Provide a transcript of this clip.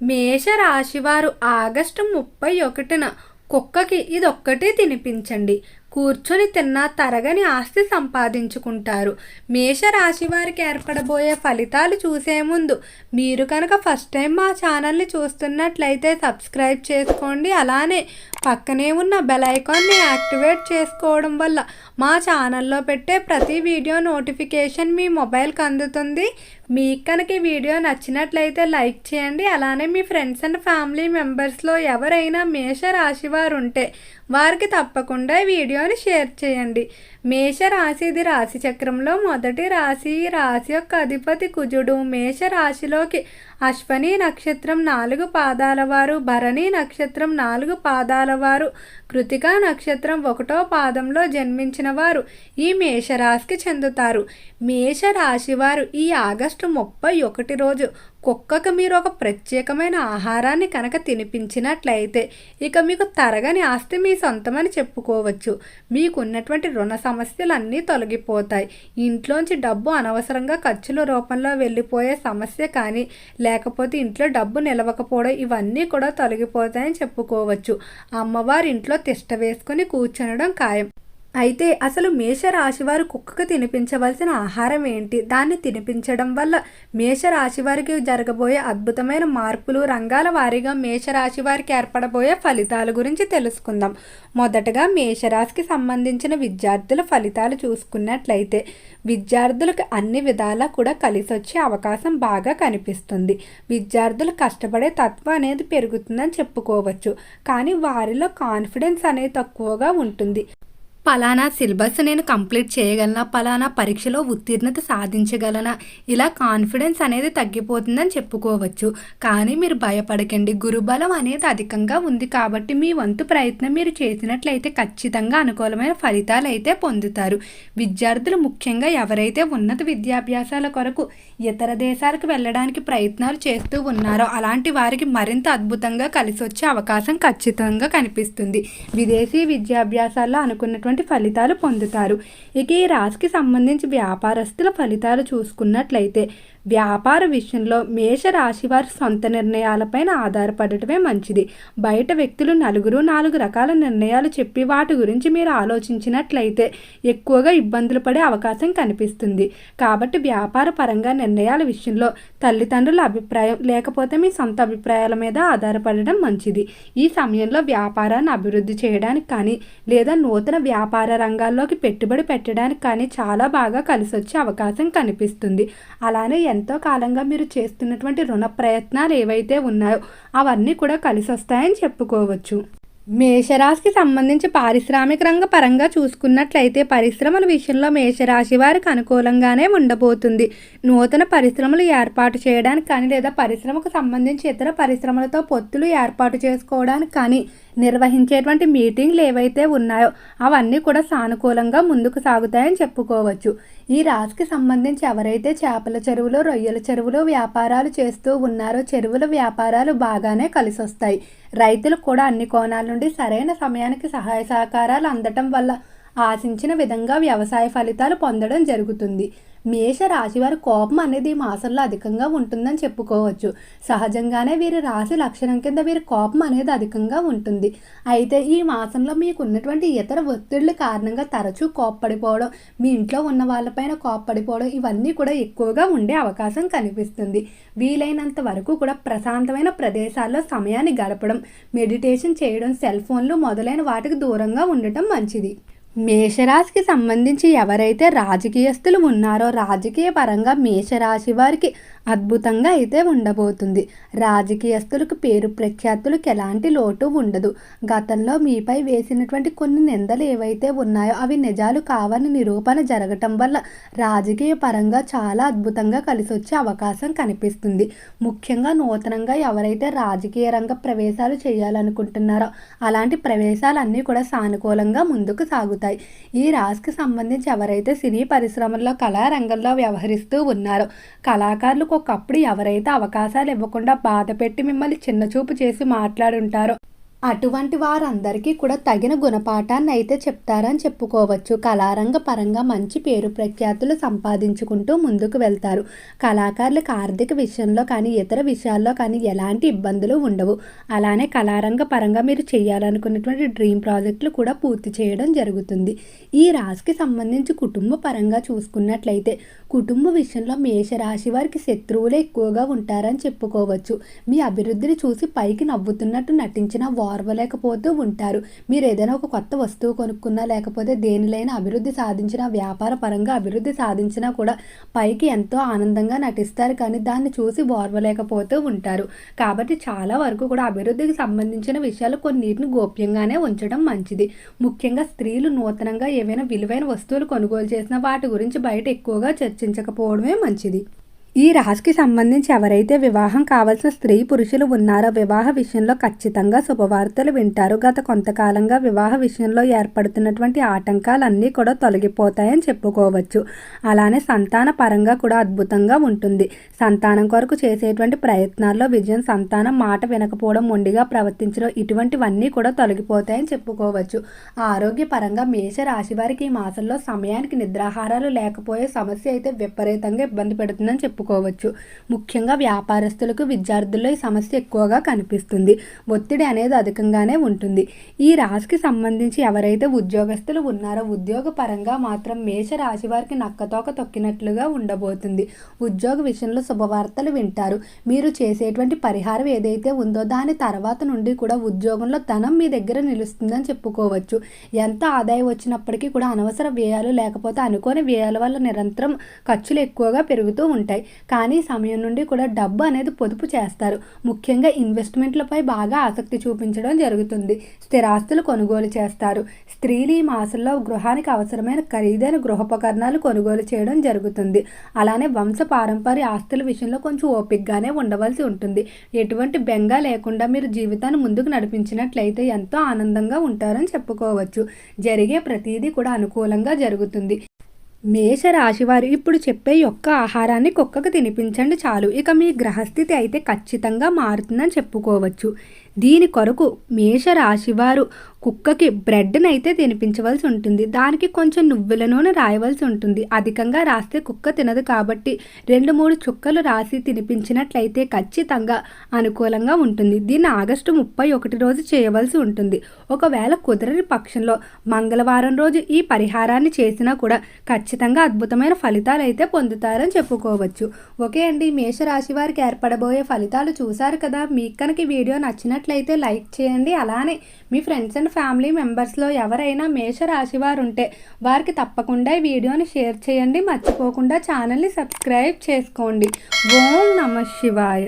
మేషరాశివారు August ముప్పై ఒకటిన కుక్కకి ఇదొక్కటి తినిపించండి. కూర్చొని తిన్నా తరగని ఆస్తి సంపాదించుకుంటారు. మేషరాశి వారికి ఏర్పడబోయే ఫలితాలు చూసే ముందు మీరు కనుక ఫస్ట్ టైం మా ఛానల్ని చూస్తున్నట్లయితే సబ్స్క్రైబ్ చేసుకోండి. అలానే పక్కనే ఉన్న బెల్ ఐకాన్ని యాక్టివేట్ చేసుకోవడం వల్ల మా ఛానల్లో పెట్టే ప్రతి వీడియో నోటిఫికేషన్ మీ మొబైల్కి అందుతుంది. మీకు కనుక ఈ వీడియో నచ్చినట్లయితే లైక్ చేయండి. అలానే మీ ఫ్రెండ్స్ అండ్ ఫ్యామిలీ మెంబర్స్లో ఎవరైనా మేష రాశి వారు ఉంటే వారికి తప్పకుండా ఈ వీడియోని షేర్ చేయండి. మేష రాశి ఇది రాశి చక్రంలో మొదటి రాశి. రాశి యొక్క అధిపతి కుజుడు మేష రాశిలోకి అశ్వని నక్షత్రం నాలుగు పాదాల వారు భరణి నక్షత్రం నాలుగు పాదాల వారు కృతికా నక్షత్రం ఒకటో పాదంలో జన్మించిన వారు ఈ మేషరాశికి చెందుతారు. మేషరాశి వారు ఈ ఆగస్టు ముప్పై ఒకటి రోజు కుక్కకు మీరు ఒక ప్రత్యేకమైన ఆహారాన్ని కనుక తినిపించినట్లయితే ఇక మీకు తరగని ఆస్తి మీ సొంతమని చెప్పుకోవచ్చు. మీకున్నటువంటి రుణ సమస్యలన్నీ తొలగిపోతాయి. ఇంట్లోంచి డబ్బు అనవసరంగా ఖర్చుల రూపంలో వెళ్ళిపోయే సమస్య కానీ లేకపోతే ఇంట్లో డబ్బు నిలవకపోవడం ఇవన్నీ కూడా తొలగిపోతాయని చెప్పుకోవచ్చు. అమ్మవారి ఇంట్లో తిష్ట వేసుకుని కూర్చొనడం ఖాయం. అయితే అసలు మేషరాశివారు కుక్కకు తినిపించవలసిన ఆహారం ఏంటి? దాన్ని తినిపించడం వల్ల మేషరాశివారికి జరగబోయే అద్భుతమైన మార్పులు రంగాల వారీగా మేషరాశివారికి ఏర్పడబోయే ఫలితాల గురించి తెలుసుకుందాం. మొదటగా మేషరాశికి సంబంధించిన విద్యార్థుల ఫలితాలు చూసుకున్నట్లయితే విద్యార్థులకు అన్ని విధాలా కూడా కలిసి వచ్చే అవకాశం బాగా కనిపిస్తుంది. విద్యార్థులు కష్టపడే తత్వం అనేది పెరుగుతుందని చెప్పుకోవచ్చు. కానీ వారిలో కాన్ఫిడెన్స్ అనేది తక్కువగా ఉంటుంది. ఫలానా సిలబస్ నేను కంప్లీట్ చేయగలనా? ఫలానా పరీక్షలో ఉత్తీర్ణత సాధించగలనా? ఇలా కాన్ఫిడెన్స్ అనేది తగ్గిపోతుందని చెప్పుకోవచ్చు. కానీ మీరు భయపడకండి. గురుబలం అనేది అధికంగా ఉంది కాబట్టి మీ వంతు ప్రయత్నం మీరు చేసినట్లయితే ఖచ్చితంగా అనుకూలమైన ఫలితాలు అయితే పొందుతారు. విద్యార్థులు ముఖ్యంగా ఎవరైతే ఉన్నత విద్యాభ్యాసాల కొరకు ఇతర దేశాలకు వెళ్ళడానికి ప్రయత్నాలు చేస్తూ ఉన్నారో అలాంటి వారికి మరింత అద్భుతంగా కలిసి వచ్చే అవకాశం ఖచ్చితంగా కనిపిస్తుంది. విదేశీ విద్యాభ్యాసాల్లో అనుకున్నటువంటి ఫలితాలు పొందుతారు. ఇక ఈ రాశికి సంబంధించి వ్యాపారస్తుల ఫలితాలు చూసుకున్నట్లయితే వ్యాపార విషయంలో మేష రాశి వారి సొంత నిర్ణయాలపైన ఆధారపడటమే మంచిది. బయట వ్యక్తులు నలుగురు నాలుగు రకాల నిర్ణయాలు చెప్పి వాటి గురించి మీరు ఆలోచించినట్లయితే ఎక్కువగా ఇబ్బందులు పడే అవకాశం కనిపిస్తుంది. కాబట్టి వ్యాపార పరంగా నిర్ణయాల విషయంలో తల్లిదండ్రుల అభిప్రాయం లేకపోతే మీ సొంత అభిప్రాయాల మీద ఆధారపడడం మంచిది. ఈ సమయంలో వ్యాపారాన్ని అభివృద్ధి చేయడానికి కానీ లేదా నూతన వ్యాపార రంగాల్లోకి పెట్టుబడి పెట్టడానికి కానీ చాలా బాగా కలిసి వచ్చే అవకాశం కనిపిస్తుంది. అలానే ఎంతో కాలంగా మీరు చేస్తున్నటువంటి రుణ ప్రయత్నాలు ఏవైతే ఉన్నాయో అవన్నీ కూడా కలిసి వస్తాయని చెప్పుకోవచ్చు. మేషరాశికి సంబంధించి పారిశ్రామిక రంగ పరంగా చూసుకున్నట్లయితే పరిశ్రమల విషయంలో మేషరాశి వారికి అనుకూలంగానే ఉండబోతుంది. నూతన పరిశ్రమలు ఏర్పాటు చేయడానికి కానీ లేదా పరిశ్రమకు సంబంధించి ఇతర పరిశ్రమలతో పొత్తులు ఏర్పాటు చేసుకోవడానికి కానీ నిర్వహించేటువంటి మీటింగ్లు ఏవైతే ఉన్నాయో అవన్నీ కూడా సానుకూలంగా ముందుకు సాగుతాయని చెప్పుకోవచ్చు. ఈ రాశికి సంబంధించి ఎవరైతే చేపల చెరువులు రొయ్యల చెరువులు వ్యాపారాలు చేస్తూ ఉన్నారో చెరువుల వ్యాపారాలు బాగానే కలిసి వస్తాయి రైతులకు కూడా అన్ని కోణాల నుండి సరైన సమయానికి సహాయ సహకారాలు అందటం వల్ల ఆశించిన విధంగా వ్యవసాయ ఫలితాలు పొందడం జరుగుతుంది. మేష రాశి వారి కోపం అనేది ఈ మాసంలో అధికంగా ఉంటుందని చెప్పుకోవచ్చు. సహజంగానే వీరి రాశి లక్షణం కింద వీరి కోపం అనేది అధికంగా ఉంటుంది. అయితే ఈ మాసంలో మీకు ఉన్నటువంటి ఇతర ఒత్తిళ్ళ కారణంగా తరచూ కోప్పడిపోవడం మీ ఇంట్లో ఉన్న వాళ్ళపైన కోప్పడిపోవడం ఇవన్నీ కూడా ఎక్కువగా ఉండే అవకాశం కనిపిస్తుంది. వీలైనంత వరకు కూడా ప్రశాంతమైన ప్రదేశాల్లో సమయాన్ని గడపడం మెడిటేషన్ చేయడం సెల్ ఫోన్లు మొదలైన వాటికి దూరంగా ఉండటం మంచిది. మేషరాశికి సంబంధించి ఎవరైతే రాజకీయస్తులు ఉన్నారో రాజకీయ పరంగా మేషరాశి వారికి అద్భుతంగా అయితే ఉండబోతుంది. రాజకీయస్తులకు పేరు ప్రఖ్యాతులకు ఎలాంటి లోటు ఉండదు. గతంలో మీపై వేసినటువంటి కొన్ని నిందలు ఏవైతే ఉన్నాయో అవి నిజాలు కావని నిరూపణ జరగటం వల్ల రాజకీయ పరంగా చాలా అద్భుతంగా కలిసి వచ్చే అవకాశం కనిపిస్తుంది. ముఖ్యంగా నూతనంగా ఎవరైతే రాజకీయ రంగ ప్రవేశాలు చేయాలనుకుంటున్నారో అలాంటి ప్రవేశాలన్నీ కూడా సానుకూలంగా ముందుకు సాగుతాయి. ఈ రాశికి సంబంధించి ఎవరైతే సినీ పరిశ్రమల్లో కళారంగంలో వ్యవహరిస్తూ ఉన్నారో కళాకారులకు ఒకప్పుడు ఎవరైతే అవకాశాలు ఇవ్వకుండా బాధ పెట్టి మిమ్మల్ని చిన్నచూపు చేసి మాట్లాడుంటారో అటువంటి వారందరికీ కూడా తగిన గుణపాఠాన్ని అయితే చెప్తారని చెప్పుకోవచ్చు. కళారంగ పరంగా మంచి పేరు ప్రఖ్యాతులు సంపాదించుకుంటూ ముందుకు వెళ్తారు. కళాకారులకు ఆర్థిక విషయంలో కానీ ఇతర విషయాల్లో కానీ ఎలాంటి ఇబ్బందులు ఉండవు. అలానే కళారంగ పరంగా మీరు చేయాలనుకున్నటువంటి డ్రీమ్ ప్రాజెక్టులు కూడా పూర్తి చేయడం జరుగుతుంది. ఈ రాశికి సంబంధించి కుటుంబ పరంగా చూసుకున్నట్లయితే కుటుంబ విషయంలో మేషరాశి వారికి శత్రువులే ఎక్కువగా ఉంటారని చెప్పుకోవచ్చు. మీ అభివృద్ధిని చూసి పైకి నవ్వుతున్నట్టు నటించిన ఓర్వలేకపోతూ ఉంటారు. మీరు ఏదైనా ఒక కొత్త వస్తువు కొనుక్కున్నా లేకపోతే దేనిలైనా అభివృద్ధి సాధించిన వ్యాపార పరంగా అభివృద్ధి సాధించినా కూడా పైకి ఎంతో ఆనందంగా నటిస్తారు. కానీ దాన్ని చూసి ఓర్వలేకపోతూ ఉంటారు. కాబట్టి చాలా వరకు కూడా అభివృద్ధికి సంబంధించిన విషయాలు కొన్నిటిని గోప్యంగానే ఉంచడం మంచిది. ముఖ్యంగా స్త్రీలు నూతనంగా ఏవైనా విలువైన వస్తువులు కొనుగోలు చేసినా వాటి గురించి బయట ఎక్కువగా చర్చించకపోవడమే మంచిది. ఈ రాశికి సంబంధించి ఎవరైతే వివాహం కావాల్సిన స్త్రీ పురుషులు ఉన్నారో వివాహ విషయంలో ఖచ్చితంగా శుభవార్తలు వింటారు. గత కొంతకాలంగా వివాహ విషయంలో ఏర్పడుతున్నటువంటి ఆటంకాలన్నీ కూడా తొలగిపోతాయని చెప్పుకోవచ్చు. అలానే సంతాన పరంగా కూడా అద్భుతంగా ఉంటుంది. సంతానం కొరకు చేసేటువంటి ప్రయత్నాల్లో విజయం సంతానం మాట వినకపోవడం మొండిగా ప్రవర్తించడం ఇటువంటివన్నీ కూడా తొలగిపోతాయని చెప్పుకోవచ్చు. ఆరోగ్యపరంగా మేష రాశి వారికి ఈ మాసంలో సమయానికి నిద్రాహారాలు లేకపోయే సమస్య అయితే విపరీతంగా ఇబ్బంది పెడుతుందని చెప్పుకోవచ్చు. ముఖ్యంగా వ్యాపారస్తులకు విద్యార్థుల్లో ఈ సమస్య ఎక్కువగా కనిపిస్తుంది. ఒత్తిడి అనేది అధికంగానే ఉంటుంది. ఈ రాశికి సంబంధించి ఎవరైతే ఉద్యోగస్తులు ఉన్నారో ఉద్యోగ పరంగా మాత్రం మేష రాశి వారికి నక్కతోక తొక్కినట్లుగా ఉండబోతుంది. ఉద్యోగ విషయంలో శుభవార్తలు వింటారు. మీరు చేసేటువంటి పరిహారం ఏదైతే ఉందో దాని తర్వాత నుండి కూడా ఉద్యోగంలో ధనం మీ దగ్గర నిలుస్తుందని చెప్పుకోవచ్చు. ఎంత ఆదాయం వచ్చినప్పటికీ కూడా అనవసర వ్యయాలు లేకపోతే అనుకోని వ్యయాల వల్ల నిరంతరం ఖర్చులు ఎక్కువగా పెరుగుతూ ఉంటాయి. కానీ సమయం నుండి కూడా డబ్బు అనేది పొదుపు చేస్తారు. ముఖ్యంగా ఇన్వెస్ట్మెంట్లపై బాగా ఆసక్తి చూపించడం జరుగుతుంది. స్థిరాస్తులు కొనుగోలు చేస్తారు. స్త్రీలు ఈ మాసంలో గృహానికి అవసరమైన ఖరీదైన గృహోపకరణాలు కొనుగోలు చేయడం జరుగుతుంది. అలానే వంశ పారంపర్య ఆస్తుల విషయంలో కొంచెం ఓపికగానే ఉండవలసి ఉంటుంది. ఎటువంటి బెంగ లేకుండా మీరు జీవితాన్ని ముందుకు నడిపించినట్లయితే ఎంతో ఆనందంగా ఉంటారని చెప్పుకోవచ్చు. జరిగే ప్రతిదీ కూడా అనుకూలంగా జరుగుతుంది. మేష రాశివారు ఇప్పుడు చెప్పే యొక్క ఆహారాన్ని కుక్కకు తినిపించండి చాలు. ఇక మీ గ్రహస్థితి అయితే ఖచ్చితంగా మారుతుందని చెప్పుకోవచ్చు. దీని కొరకు మేష రాశివారు కుక్కకి బ్రెడ్ని అయితే తినిపించవలసి ఉంటుంది. దానికి కొంచెం నువ్వుల నూనె రాయవలసి ఉంటుంది. అధికంగా రాస్తే కుక్క తినదు కాబట్టి రెండు మూడు చుక్కలు రాసి తినిపించినట్లయితే ఖచ్చితంగా అనుకూలంగా ఉంటుంది. దీన్ని ఆగస్టు ముప్పై ఒకటి రోజు చేయవలసి ఉంటుంది. ఒకవేళ కుదరని పక్షంలో మంగళవారం రోజు ఈ పరిహారాన్ని చేసినా కూడా ఖచ్చితంగా అద్భుతమైన ఫలితాలు అయితే పొందుతారని చెప్పుకోవచ్చు. ఓకే అండి మేషరాశి వారికి ఏర్పడబోయే ఫలితాలు చూశారు కదా? మీకు కనుక వీడియో నచ్చినట్లయితే లైక్ చేయండి. అలానే మీ ఫ్రెండ్స్ అండ్ ఫ్యామిలీ మెంబర్స్లో ఎవరైనా మేషరాశి వారు ఉంటే వారికి తప్పకుండా ఈ వీడియోని షేర్ చేయండి. మర్చిపోకుండా ఛానల్ని సబ్స్క్రైబ్ చేసుకోండి. ఓం నమ శివాయ.